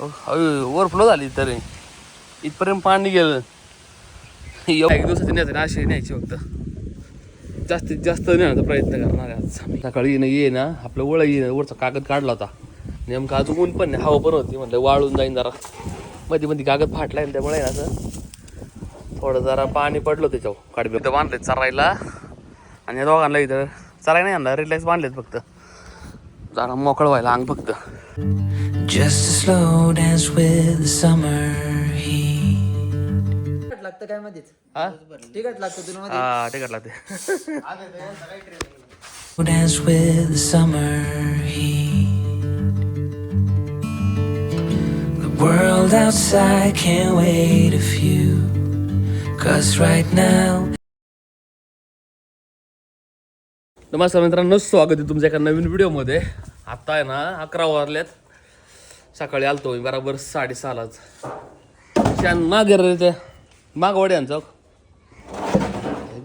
Overflow झाली तरी. इथपर्यंत पाणी गेलं एक दिवसाची न्यायचं ना अशी न्यायची फक्त. जास्तीत जास्त नेण्याचा प्रयत्न करणार आज. सकाळी येणं ये ना. आपलं वळ ये वरचा कागद काढला होता. नेमकं अजून ऊन पण नाही हवा पण होती म्हणलं वाळून जाईन जरा. मध्ये मध्ये कागद त्यामुळे आहे ना असं थोडं जरा पाणी पडलं त्याच्यावर काडबे इथं बांधलेत चरायला. आणि या दोघांना इथं चराय नाही आणला रिलॅक्स बांधलेत फक्त. जरा मोकळं व्हायला अंग फक्त. Just a slow dance with the summer heat. तिकट लागतं काय मध्येच हा तिकट लागतं तुला मध्ये हा ते लागते Dance with the summer heat. The world outside can't wait a few. Cause right now, नमस्कार मित्रांनो स्वागत आहे तुमच्या एका नवीन व्हिडिओमध्ये आत्ता आहे ना अकरा वाजल्यात सकाळी आलतो मी बरोबर साडेसहालाच. शान मागे रे ते. मागवाडी यांचं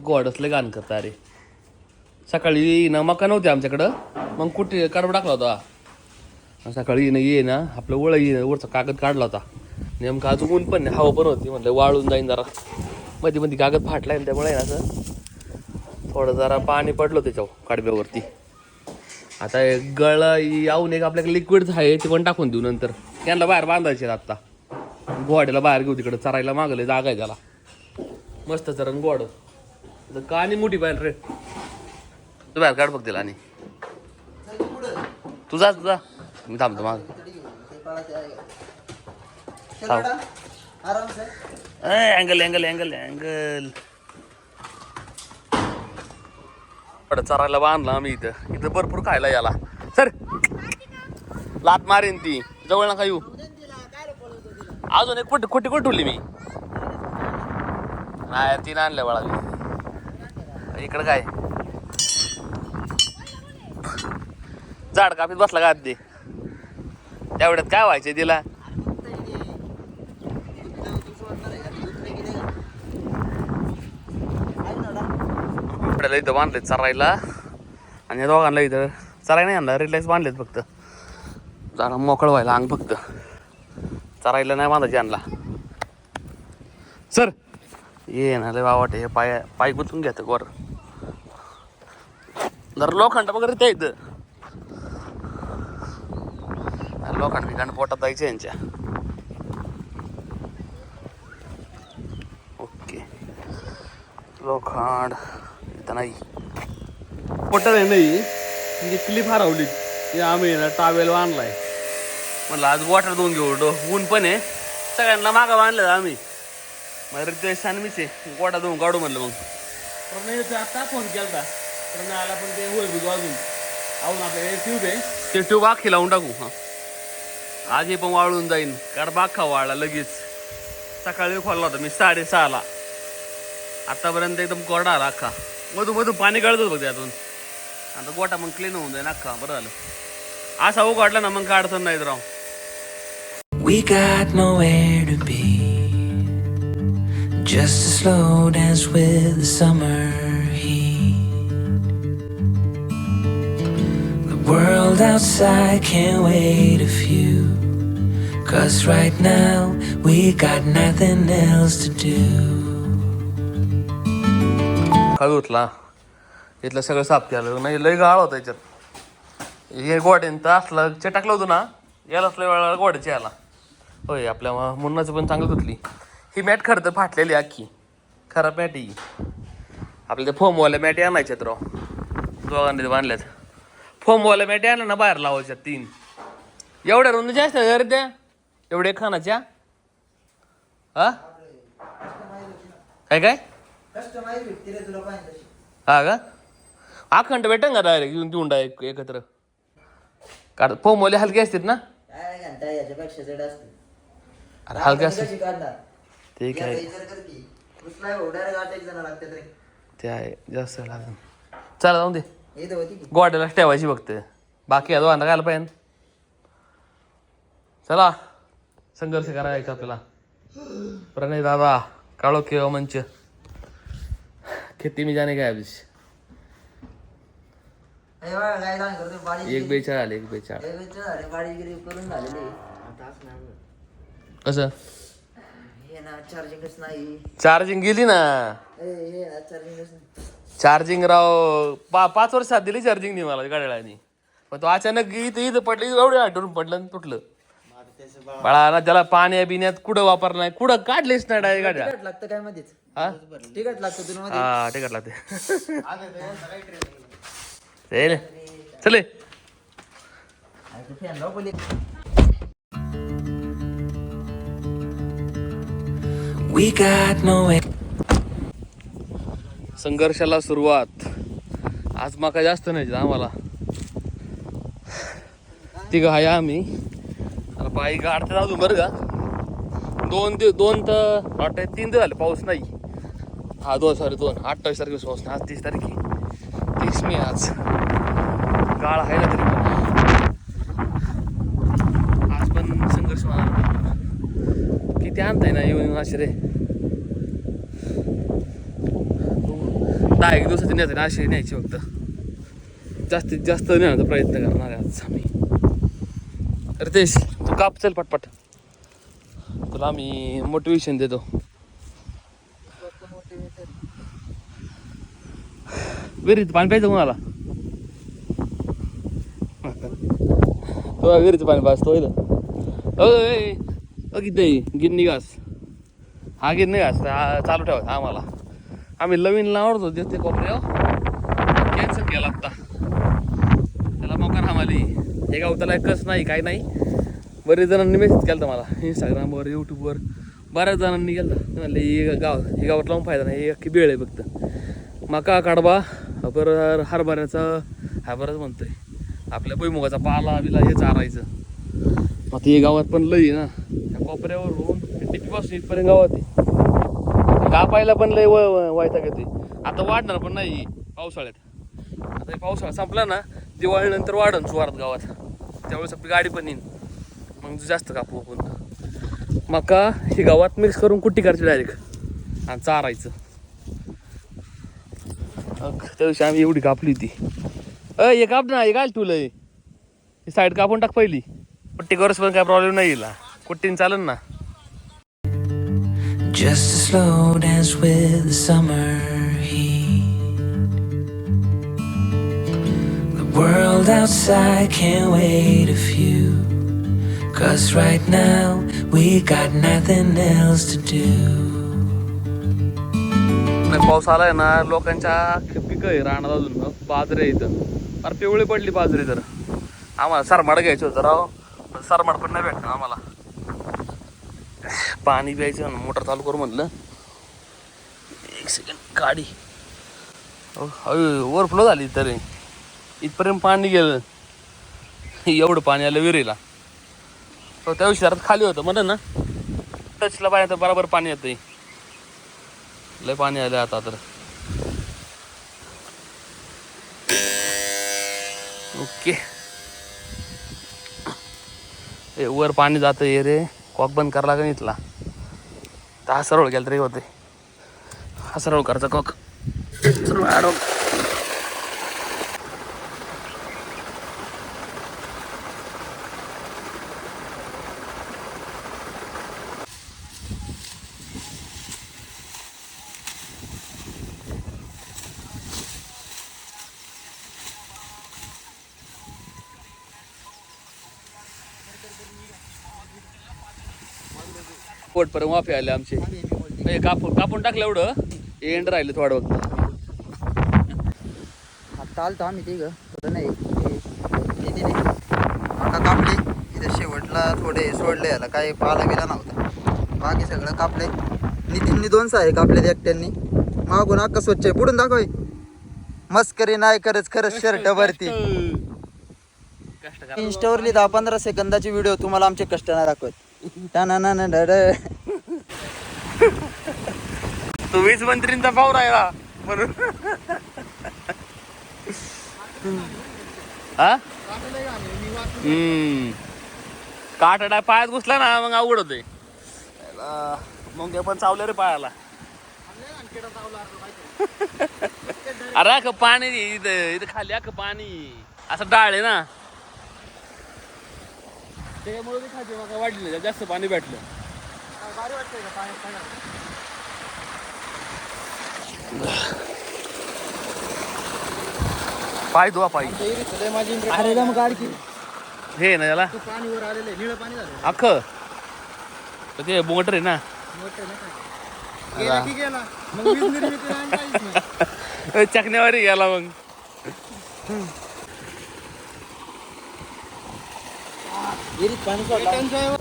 गोडसले गाण करता अरे सकाळी ना मका नव्हते आमच्याकडं. मग कुठे कडब टाकला होता. सकाळी ना ये ना आपलं वळ ये वरचा कागद काढला होता. नेमकं अजून ऊन पण नाही हवा पण होती. म्हटलं वाळून जाईन जरा. मध्ये मध्ये कागद फाटला ना त्यामुळे ना असं. थोडं जरा पाणी पडलं त्याच्यावर काडब्यावरती. आता गळ येऊन एक आपल्याकडे लिक्विड आहे ते पण टाकून देऊ नंतर. त्यांना बाहेर बांधायचे आत्ता गोवाड्याला बाहेर घेऊ तिकडे चरायला मागले जागा आहे त्याला. मस्त चरण गोड तर कानी मोठी पाहिजे रे. तू बाहेर काढ बघ तिला आणि. तुझा तुझा मी थांबतो माग. Sir angle angle angle angle चरायला बांधला आम्ही इथं. इथं भरपूर खायला याला. सर लात मारेन ती. जवळ नका येऊ. अजून एक कुठे कुठे कुठे मी? नाही तीन आणल्या बाळा इकडं काय? झाड कापीत बसला का आधी? तेवढ्यात काय व्हायचं तिला? आपल्याला इथं बांधलेत चरायला. आणि या दोघांना इथं चराय नाही आणला रिलॅक्स बांधलेत फक्त. जरा मोकळं व्हायला अंग फक्त. चरायला नाही बांधायची आणला. सर ये ना लय वाटे हे पाय पाय गुंतून घ्या वर. जरा लोखंड वगैरे ते इथं. लोखंड बिखंड पोटात जायचे यांच्या. ओके. लोखंड. इथं नाही. पोटात आहे नाही. म्हणजे क्लिप हरवली. ती आम्ही ना टावेल बांधलाय म्हणलं आज वॉटर दोन घेऊ डो ऊन पण आहे. सगळ्यांना मागं बांधलं आम्ही. मग ते सानमीच आहे. गोटा दोन काढू म्हणलं मग. आता फोन केला प्रणय आला पण ते होईल बिगू अजून. आवून आपल्याकडे ट्यूब आहे. ते ट्यूब आखी लावून टाकू हां. आज हे पण वाळून जाईन. कारण बाखा वाळला लगेच. सकाळी खोलला होता मी साडेसहाला. आतापर्यंत एकदम कोरडा आला अख्खा मधून मधून पाणी गळतच बघ त्यातून आता गोटा मग क्लीन होऊन जाईल अख्खा बरं झालं असा उघडला ना मग काय अडचण नाही राव we got nowhere to be. Just a slow dance with the summer heat. The world outside can't wait a few. Cause right now we got nothing else to do. खाली उठला. इथलं सगळं साफ केलं. नाही लय गाळ होता याच्यात. हे गोड्यान तर असलं चटाकलं होतं ना याला असल्या वेळा गोड्याचे याला होय आपल्या मुन्नाचं पण चांगलं धुतली. ही मॅट खरं तर फाटलेली अख्खी. खराब मॅट ही. आपल्या त्या फोमवाल्या मॅटी आणायच्यात राव. दोघांनी ते बांधल्यात. फोमवाल्या मॅटी आणल्या ना बाहेर लावायच्यात तीन. एवढ्या रुंदीच्या असतात अरे त्या? एवढ्या खानाच्या? हा? काय काय? कस्टमाइज भेटते रे तुला पाहिजे तशी. हा का? अखंड भेटेन का डायरेक्ट येऊन देऊन डायरेक्ट एकत्र? काढ फोमवाले हलके असतात ना? काय घंटा याच्यापेक्षा जड असते अरे हलके असतात कशी काढणार ते याचा काय? विचार कर की. उचलाय हो डायरेक्ट आठ एक जण लागतात रे. ते आहे जास्त लागेल. चला जाऊन दे. होती की. गोड्यालाच ठेवायची फक्त. बाकी अजून आणा घायला पाहिजे. चला संघर्ष करायचा आपल्याला. प्रणय दादा काळो केव्हा मंच. खेती मी काय अभिष हे बाडी एक बेचाळ आले एक बेचाळ कसं? हे ना चार्जिंगच नाही. चार्जिंग गेली ना? चार्जिंग राव पा पाच वर्षात दिली चार्जिंग नाही मला गाड्याने पण तो अचानक इथं इथं पडलं एवढं आठवून पडलं आणि तुटलं. बाळा ना त्याला पाण्या बिण्यात कुठं वापरलं नाही कुठं काढलीच नाही गाड्या? लागतं काय मध्येच हा? तिकट लागतं तुला मध्ये हा तिकट लागते. चल. We got nowhere. संघर्षाला सुरुवात. आज मका जास्त नाही आम्हाला. तिघ आहे आम्ही. पायी गाडतात अजून बरं का. दोन दिवस दोन तर वाटत तीन दिवस झाले पाऊस नाही. हा दोन सॉरी दोन. अठ्ठावीस तारखेस पाऊस आज तीस तारीख तीस मे आज. गाळ आहे ना तरी पण. आज पण संघर्ष होणार. किती आणताय ना येऊन असे रे? दहा एक दिवसाची न्यायचं ना अशी न्यायची फक्त. जास्तीत जास्त नेण्याचा प्रयत्न करणार आहे आज आम्ही. रितेश तू काप चल पटपट. तुला आम्ही मोटिवेशन देतो. विहिरीत पाणी प्यायचं कोणाला? तो विहिरीचं पाणी पाजतो तो किती? गिन्नी घास. हा गिन्नी घास. हा चालू ठेवायचा आम्हाला. आम्ही नवीन लावडतो ते कोपऱ्या कॅन्सल केला आत्ता त्याला मोकार आम्हाला हे गाव त्याला नाही काही नाही. बरेच जणांनी मेसेज केला मला. इंस्टाग्रामवर यूट्यूबवर बऱ्याच जणांनी केलं म्हणले हे गाव हे गावात लावून फायदा नाही. हे अख्खी बेळ आहे फक्त. मका काढबा बरं हरभऱ्याचा हरभराच म्हणतोय. आपल्या भुईमुगाचा पाला बिला हे चारायचं. मग ते गावात पण लई ना. त्या कोपऱ्यावरून टिपीपासून इथपर्यंत गावात आहे. कापायला पण लय वायता घेते आता वाढणार पण नाही पावसाळ्यात. आता हे पावसाळा संपला ना दिवाळीनंतर वाढन सुवारात गावात. त्यावेळेस आपली गाडी पण येईन. मग जास्त कापू आपण. मका ही गावात मिक्स करून कुट्टी करायची डायरेक्ट आणि चारायचं. त्या दिवशी आम्ही एवढी कापली होती अय हे काप ना हे घाल तुला हे साईड कापून टाक पहिली कुट्टी करूस पण काय प्रॉब्लेम नाही येईल कुट्टीन चालेल ना Just a slow dance with the summer heat. The world outside can't wait a few. Cause right now we got nothing else to do. पाऊस पाऊस आलाय ना लोकांच्या पिकं आहे रानात अजून. बाजरे इथं. अरे पिवळी पडली बाजरी तर. आम्हाला सरमाड घ्यायचं होतं राव. पण सरमाड पण नाही भेटणार आम्हाला. पाणी प्यायचं ना मोटर चालू करू म्हटलं. एक सेकंड गाडी. ओव्हरफ्लो झाली तरी. इथपर्यंत पाणी गेलं. एवढं पाणी आलं विहिरीला. त्या विषयात खाली होतं म्हणा ना. टचला पाणी येतं बरोबर पाणी येतं लय पाणी आलं आता तर ओके. ए वर पाणी जातं ये रे. कॉक बंद करा लागेल इथला. तर हा सरळ गेला तरी होते. हा सरळ करायचा कॉक. सरळ आडव पोटपर्यंत वाफे आले आमचे. हे कापून कापून टाकलं एवढं. एंड राहिलं थोडं वक्त आता आलतो आम्ही ते ग थोडं नाही हे- कापले. इथे शेवटला थोडे सोडले याला. काही पाला गेला नव्हता. बाकी सगळं कापले. नितीननी दोन सारे कापले एकट्यांनी. मागून अक्का स्वच्छ आहे. पुढून दाखवाय मस्करी नाही करत खरंच शर्ट भरती. इंस्टावरली दहा पंधरा सेकंदाची व्हिडिओ तुम्हाला आमचे कष्ट नाही दाखवत. टाना डड तू वीज मंत्रींचा पाव राहिला म्हणून. हा? हम्म. काटाडा पायात घुसला ना मग अवघड होते मग पण चावलं रे पायाला. अरे अख्खं पाणी इथं इथं खाली अख्खं पाणी. असं डाळ आहे ना. त्याच्यामुळे ती खाते मग वाढली नाही. जास्त पाणी भेटलं. पाय धुवा पाय. अरे मग गाडी की हे ना याला. पाणी वर आलेलं आहे निळं पाणी झालं. अख्ख. तर ते मोटर आहे ना. मोठं नाही का? गेला की गेला. मग वीज निर्मिती नाही काहीच नाही. चकण्यावर गेला मग. विहिरीत पाणी सोडलं.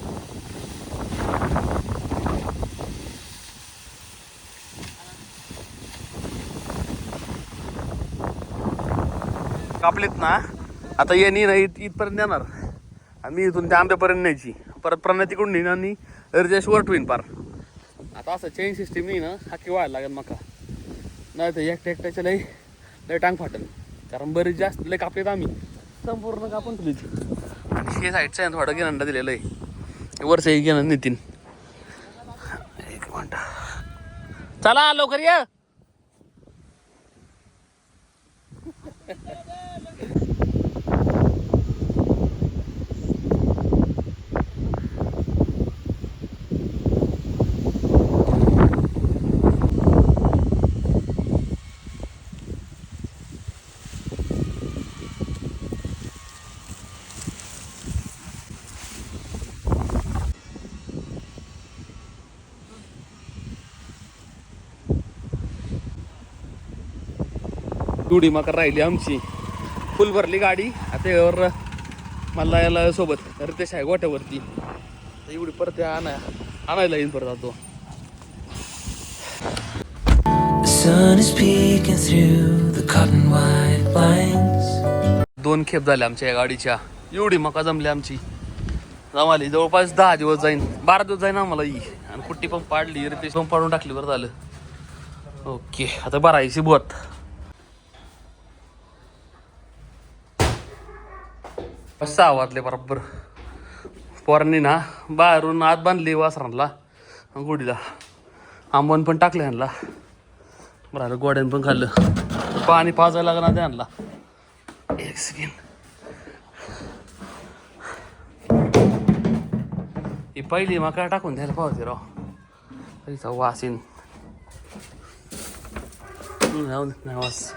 कापलेत ना आता येणी ना इथ इथपर्यंत येणार. आणि मी इथून त्या आंब्यापर्यंत न्यायची. परत प्रणय तिकडून नेईन आणि अर्जेश वर ठेवीन पार. आता असं चेन सिस्टीम नाही ना हाकी व्हायला लागेल मका. नाही तर एकट्या एकट्याच्या लय लय टांग फाटल कारण बरीच जास्त लय कापलेत आम्ही. संपूर्ण कापून तुली आणि हे साईडचं आहे ना थोडं घेणं दिलेलं आहे. वरचं घेणं नितीन. एक मिनटं. चला लवकर या. दुडी मकर राहिली आमची. फुल भरली गाडी. आता यावर मला याला सोबत रितेश आहे गोट्यावरती एवढी परत आणा आणायला येईन परत जातो. दोन खेप झाल्या आमच्या या गाडीच्या. एवढी मका जमली आमची. जमाली जवळपास दहा दिवस जाईन. बारा दिवस जाईन आम्हाला ही. आणि कुट्टी पण पाडली. रितेश पण पाडून टाकली बरं झालं. ओके आता भरायची बोत सहा वाजले बरोबर. पोरांनी ना बाहेरून आत बांधली वासरांना. गुढीला. आंबवण पण टाकलं ह्यांना. बरं गोड्यान पण खाल्लं. पाणी पाजायला लागणार त्यांना. एक सेकंड ही पहिली मका टाकून द्यायला पावते राव. वासीन वास येईन. दे, नाही वास.